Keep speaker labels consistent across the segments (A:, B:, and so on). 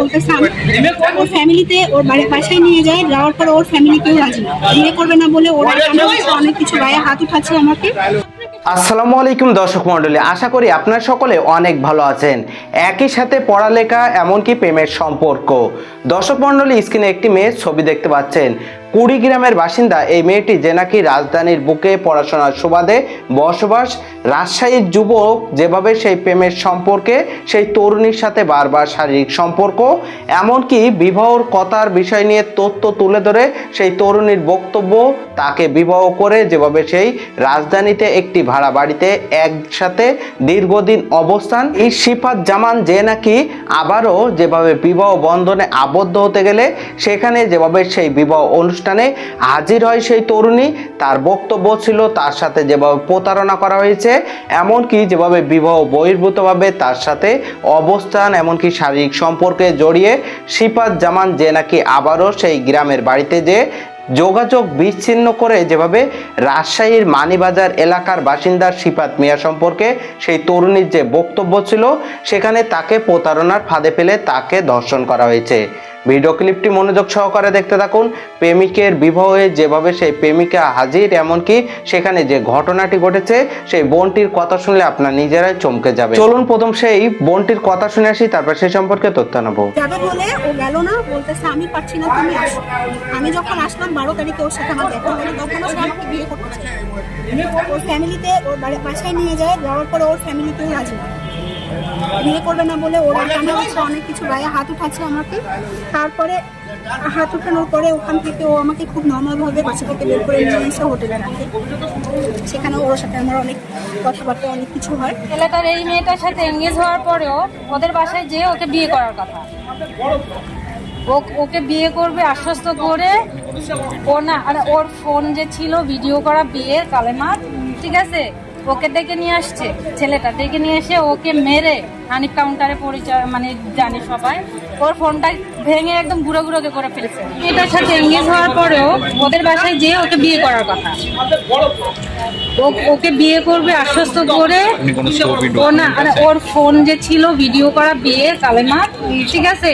A: ওর ফ্যামিলিতে, ওর বাড়ির বাসায় নিয়ে যায়, যাওয়ার পর ওর ফ্যামিলি কেউ বিয়ে করবে না বলে ওরা অনেক কিছু গায়ে হাত উঠাচ্ছে আমাকে।
B: আসসালামু আলাইকুম দর্শক মণ্ডলী, আশা করি আপনার সকলে অনেক ভালো আছেন। একই সাথে পড়ালেখা, এমনকি প্রেমের সম্পর্ক। দর্শক মণ্ডলী স্ক্রিনে একটি মেয়ের ছবি দেখতে পাচ্ছেন। কুড়িগ্রামের বাসিন্দা এই মেয়েটি যে নাকি রাজধানীর বুকে পড়াশোনার সুবাদে বসবাস, রাজশাহীর যুবক যেভাবে সেই প্রেমের সম্পর্কে, সেই তরুণীর সাথে বারবার শারীরিক সম্পর্ক, এমনকি বিবাহর কথার বিষয় নিয়ে তথ্য তুলে ধরে সেই তরুণীর বক্তব্য, তাকে বিবাহ করে যেভাবে সেই রাজধানীতে একটি ভাড়া বাড়িতে একসাথে দীর্ঘদিন অবস্থান, এই সিফাত জামান যে নাকি আবারও যেভাবে বিবাহ বন্ধনে আবদ্ধ হতে গেলে, সেখানে যেভাবে সেই বিবাহ অনুষ্ঠানে হাজির হয় সেই তরুণী। তার বক্তব্য ছিল তার সাথে যেভাবে প্রতারণা করা হয়েছে, এমনকি যেভাবে বিবাহ বহির্ভূতভাবে তার সাথে অবস্থান, এমনকি শারীরিক সম্পর্কে জড়িয়ে সিফাত জামান যে নাকি আবারও সেই গ্রামের বাড়িতে যে যোগাযোগ বিচ্ছিন্ন করে যেভাবে রাজশাহীর মানিবাজার এলাকার বাসিন্দা সিপাত মিয়া সম্পর্কে সেই তরুণীর যে বক্তব্য ছিল, সেখানে তাকে প্রতারণার ফাঁদে ফেলে তাকে ধর্ষণ করা হয়েছে। ভিডিও ক্লিপটি মনোযোগ সহকারে দেখতে থাকুন। প্রেমিকের বিবাহে যেভাবে সেই প্রেমিকা হাজির, এমনকি সেখানে যে ঘটনাটি ঘটেছে, সেই বোনটির কথা শুনলে আপনার নিজেরাই চমকে যাবে চলুন প্রথম সেই বোনটির কথা শুনে আসি, তারপর সেই সম্পর্কে তথ্য নেব।
A: ওর সে ফ্যামিলিতে বাড়ির বাসায় নিয়ে যায়, যাওয়ার পরে ওর ফ্যামিলি কেউ রাজি বিয়ে করবে না বলে ওরা আমার কাছে অনেক কিছু গায়ে হাত উঠাচ্ছে আমাকে। তারপরে হাত উঠানোর পরে ওখান থেকে ও আমাকে খুব নর্মালভাবে বাসা থেকে বের করে নিয়ে এসে হোটেলে রাখে। সেখানে ওর সাথে আমার অনেক কথাবার্তা, অনেক কিছু হয়।
C: ছেলেটার এই মেয়েটার সাথে এঙ্গেজ হওয়ার পরেও ওদের বাসায় যেয়ে ওকে বিয়ে করার কথা। ওকে বিয়ে করবে আশ্বস্ত করে ও না, আর ওর ফোন যে ছিল ভিডিও করা বিয়ের কালেমার, ঠিক আছে? ওকে ডেকে নিয়ে আসছে, ছেলেটা ডেকে নিয়ে এসে ওকে মেরে হানিফ কাউন্টারে পরিচয় মানে জানি সবাই, ওর ফোনটা ভেঙে একদম গুঁড়ো গুঁড়োকে করে ফেলেছে। এটার সাথে এঙ্গেজ হওয়ার পরেও ওদের বাসায় যেয়ে ওকে বিয়ে করার কথা। ওকে বিয়ে করবে আশ্বস্ত করে। ও না আর ওর ফোন যে ছিল ভিডিও করা বিয়ে কালেমা ঠিক আছে?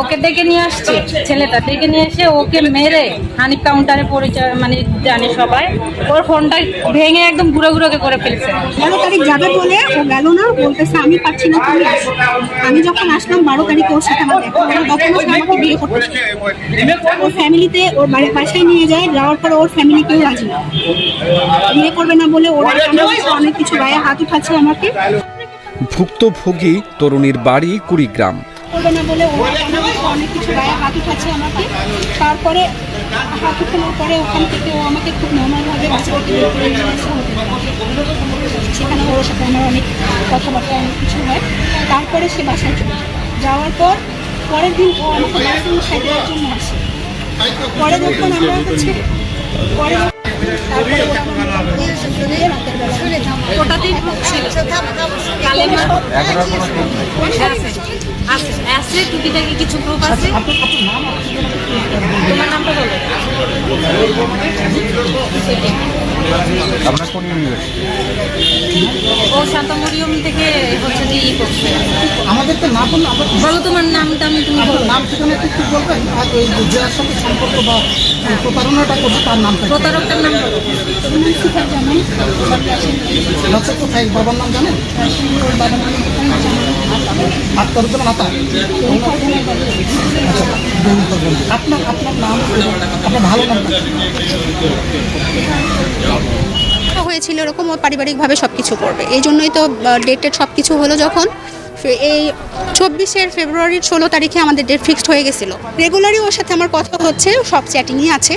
C: ওকে ডেকে নিয়ে আসছে ছেলেটা। ডেকে নিয়ে এসে ওকে মেরে হানিফ কাউন্টারে পরিচয় মানে জানে সবাই। ওর ফোনটা ভেঙে একদম গুঁড়ো গুঁড়োকে করে ফেলছে।
A: বারো তারিখ যাবে বলে ও গেল না বলতেছে আমি পারছি না তুমি আসো। আমি যখন আসলাম বারো তারিখে ওর সাথে আমার দেখা হলো তখনও আমাকে বিয়ে করতে ওর ফ্যামিলিতে ওর বাড়ির বাসায় নিয়ে যায় যাওয়ার পর ওর ফ্যামিলি কেউ রাজি না। বিয়ে করবে না বলে ওরা অনেক কিছু গায়ে হাত উঠাচ্ছে আমাকে।
D: ভুক্তভোগী তরুণীর বাড়ি কুড়িগ্রাম।
A: করবে না বলে ওরা অনেক কিছু গায়ে হাত উঠাচ্ছে আমাকে। তারপরে হাত উঠানোর পরে ওখান থেকে ও আমাকে খুব নর্মালভাবে বাসা করে নিয়ে সেখানে ওর সাথে আমার অনেক কথাবার্তা অনেক কিছু হয়। তারপরে সে বাসায় চলে যাওয়ার পর পরের দিন ও আমাকে বাসে উঠাই জন্য আসে। পরে যখন আমরা হচ্ছে পরে
C: আছে আছে টুকিটাকি কিছু প্রুফ আছে তোমার নামটা বলো ও শান্তমরিয়ম থেকে হচ্ছে যে ই করছে।
E: আমাদের তো না বললে আমরা
C: বলো তোমার নামটা আমি তুমি বলো।
E: নাম ঠিকানা একটু একটু বলবেন? আর ওই যার সাথে সম্পর্ক বা প্রতারণাটা করছে তার নামটা কি?
C: প্রতারকটার নাম বলো।
E: আচ্ছা কোথায়? বাবার নাম জানেন?
A: ওর বাবা মা
E: আত্মরূপের মাতা
F: হয়েছিল এরকম, ও পারিবারিকভাবে সব কিছু করবে। এই জন্যই তো ডেটের সব কিছু হলো যখন। এই চব্বিশের ফেব্রুয়ারির ষোলো তারিখে আমাদের ডেট ফিক্সড হয়ে গেছিল। রেগুলারই ওর সাথে আমার কথা হচ্ছে, সব চ্যাটিংই আছে।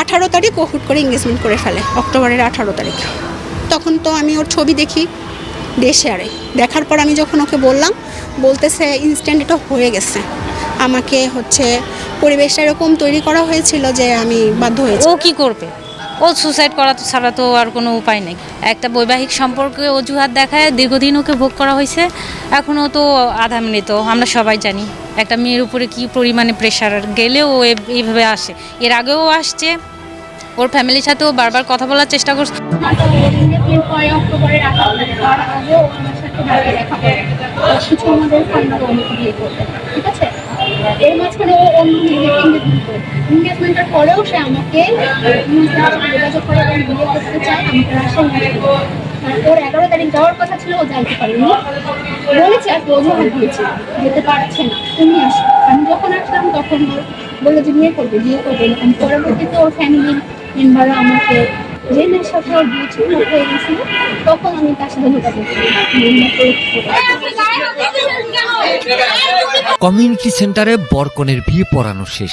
F: আঠারো তারিখ ও হুট করে এঙ্গেজমেন্ট করে ফেলে, অক্টোবরের আঠারো তারিখ। তখন তো আমি ওর ছবি দেখি, দেশে আরে। দেখার পর আমি যখন ওকে বললাম, বলতেছে ইনস্ট্যান্ট এটা হয়ে গেছে। আমাকে হচ্ছে পরিবেশটা এরকম তৈরি করা হয়েছিল যে আমি বাধ্য হয়েছি।
C: ও কি করবে? ও সুসাইড করা তো ছাড়া তো আর কোনো উপায় নেই। একটা বৈবাহিক সম্পর্কে অজুহাত দেখায় দীর্ঘদিন ওকে ভোগ করা হয়েছে। এখনও তো আধা মিনিট আমরা সবাই জানি। একটা মেয়ের উপরে কি পরিমাণে প্রেশার গেলেও ও এইভাবে আসে। এর আগেও আসছে। ওর ফ্যামিলির সাথেও বারবার কথা বলার চেষ্টা করছে।
A: ঠিক আছে? এর মাঝখানে ও অন্য মেয়েদের এঙ্গেজমেন্ট পরেও সে আমাকে বিয়ে করতে চায় আমাকে গেলো। ওর এগারো তারিখ যাওয়ার কথা ছিল, ও যাইতে পারেনি। বলেছে আর অজুহাত দিয়েছে, যেতে পারছে না, তুমি আসো। আমি যখন আসলাম, তখন বলল যে, বিয়ে করবে বিয়ে করবে এরকম পরবর্তীতে ওর ফ্যামিলি মেম্বাররা আমাকে যে মেয়ের সাথে ওর বিয়ে ঠিক হয়ে গেছিল। তখন আমি তার সাথে যোগাযোগ করি।
G: কমিউনিটি সেন্টারে বরকনের বিয়ে পড়ানো শেষ।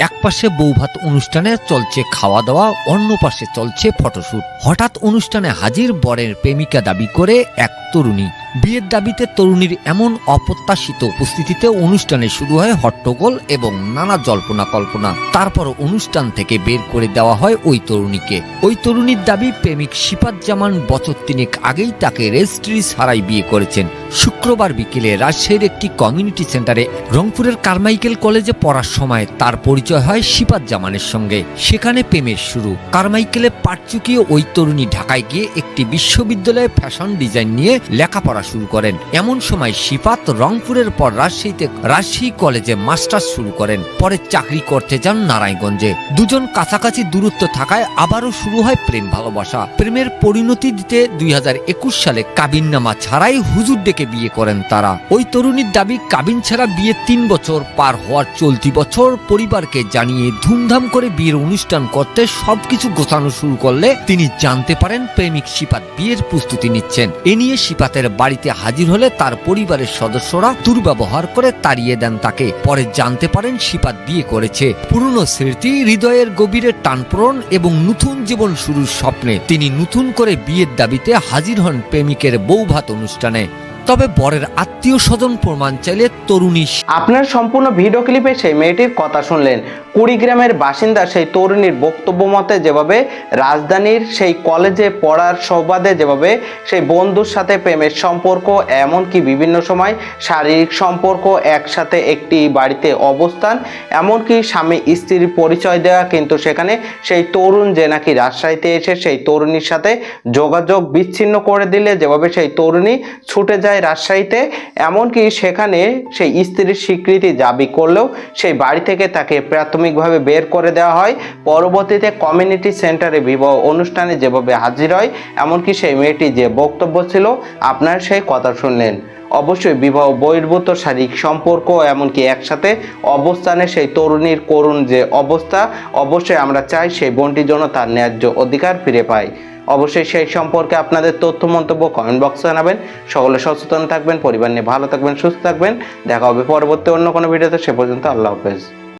G: এক পাশে বৌভাত অনুষ্ঠানে চলছে খাওয়া দাওয়া অন্য পাশে চলছে ফটোশুট। হঠাৎ অনুষ্ঠানে হাজির বরের প্রেমিকা দাবি করে এক তরুণী। বিয়ের দাবিতে তরুণীর এমন অপ্রত্যাশিত উপস্থিতিতে অনুষ্ঠানে শুরু হয় হট্টগোল এবং নানা জল্পনা কল্পনা। তারপর অনুষ্ঠান থেকে বের করে দেওয়া হয় ওই তরুণীকে। ওই তরুণীর দাবি, প্রেমিক সিপাত জামান বছর তিনেক আগেই তাকে রেজিস্ট্রি ছাড়াই বিয়ে করেছেন। শুক্রবার বিকেলে রাজশাহীর একটি কমিউনিটি সেন্টারে রংপুরের কারমাইকেল কলেজে পড়ার সময় তার পরিচয় হয় সিপাত জামানের সঙ্গে। সেখানে প্রেমের শুরু। কারমাইকেলে পাট চুকিয়ে ওই তরুণী ঢাকায় গিয়ে একটি বিশ্ববিদ্যালয়ে ফ্যাশন ডিজাইন নিয়ে লেখাপড়া শুরু করেন। এমন সময় সিপাত রংপুরের পর রাজশাহীতে রাজশাহী কলেজে মাস্টার্স শুরু করেন। পরে চাকরি করতে যান নারায়ণগঞ্জে। দুজন কাছাকাছি দূরত্ব থাকায় আবারও শুরু হয় প্রেম ভালোবাসা। প্রেমের পরিণতি দিতে দুই হাজার একুশ সালে কাবিননামা ছাড়াই হুজুর ডেকে বিয়ে করেন তারা। ওই তরুণীর দাবি, কাবিন ছাড়া বিয়ে তিন বছর পার হওয়ার চলতি বছর পরিবারকে জানিয়ে ধুমধাম করে বিয়ের অনুষ্ঠান করতে সবকিছু গোছানো শুরু করলে তিনি জানতে পারেন প্রেমিক সিপাত বিয়ের প্রস্তুতি নিচ্ছেন। এ নিয়ে সিপাতের বাড়িতে হাজির হলে তার পরিবারের সদস্যরা দুর্ব্যবহার করে তাড়িয়ে দেন তাকে। পরে জানতে পারেন শিপাত বিয়ে করেছে। পুরনো স্মৃতি হৃদয়ের গভীরে টানপ্রণ এবং নতুন জীবন শুরুর স্বপ্নে তিনি নতুন করে বিয়ের দাবিতে হাজির হন প্রেমিকের বৌভাত অনুষ্ঠানে। তবে বরের আত্মীয় স্বজন প্রমাণ চাইলে তরুণী
B: আপনার সম্পূর্ণ ভিডিও ক্লিপে সেই মেয়েটির কথা শুনলেন। কুড়িগ্রামের বাসিন্দা সেই তরুণীর বক্তব্য মতে যেভাবে রাজধানীর সেই কলেজে পড়ার সৌবাদে যেভাবে সেই বন্ধুর সাথে প্রেমের সম্পর্ক, এমনকি বিভিন্ন সময় শারীরিক সম্পর্ক একসাথে একটি বাড়িতে অবস্থান, এমনকি স্বামী স্ত্রীর পরিচয় দেওয়া কিন্তু সেখানে সেই তরুণ যে নাকি রাজশাহীতে এসে সেই তরুণীর সাথে যোগাযোগ বিচ্ছিন্ন করে দিলে, যেভাবে সেই তরুণী ছুটে যায় রাজশাহীতে, এমনকি সেখানে সেই স্ত্রীর স্বীকৃতি দাবি করলেও সেই বাড়ি থেকে তাকে প্রাথমিকভাবে বের করে দেওয়া হয়। পরবর্তীতে কমিউনিটি সেন্টারে বিবাহ অনুষ্ঠানে যেভাবে হাজির হয়, এমনকি সেই মেয়েটি যে বক্তব্য ছিল, আপনার সেই কথা শুনলেন। অবশ্যই বিবাহ বহির্ভূত শারীরিক সম্পর্ক, এমনকি একসাথে অবস্থানে সেই তরুণীর করুণ যে অবস্থা, অবশ্যই আমরা চাই সেই বোনটির জন্য তার ন্যায্য অধিকার ফিরে পায়। অবশ্যই সেই সম্পর্কে আপনাদের তথ্য, মন্তব্য কমেন্ট বক্সে জানাবেন। সকলে সচেতন থাকবেন, পরিবার নিয়ে ভালো থাকবেন, সুস্থ থাকবেন। দেখা হবে পরবর্তী অন্য কোনো ভিডিওতে সে পর্যন্ত আল্লাহ হাফেজ।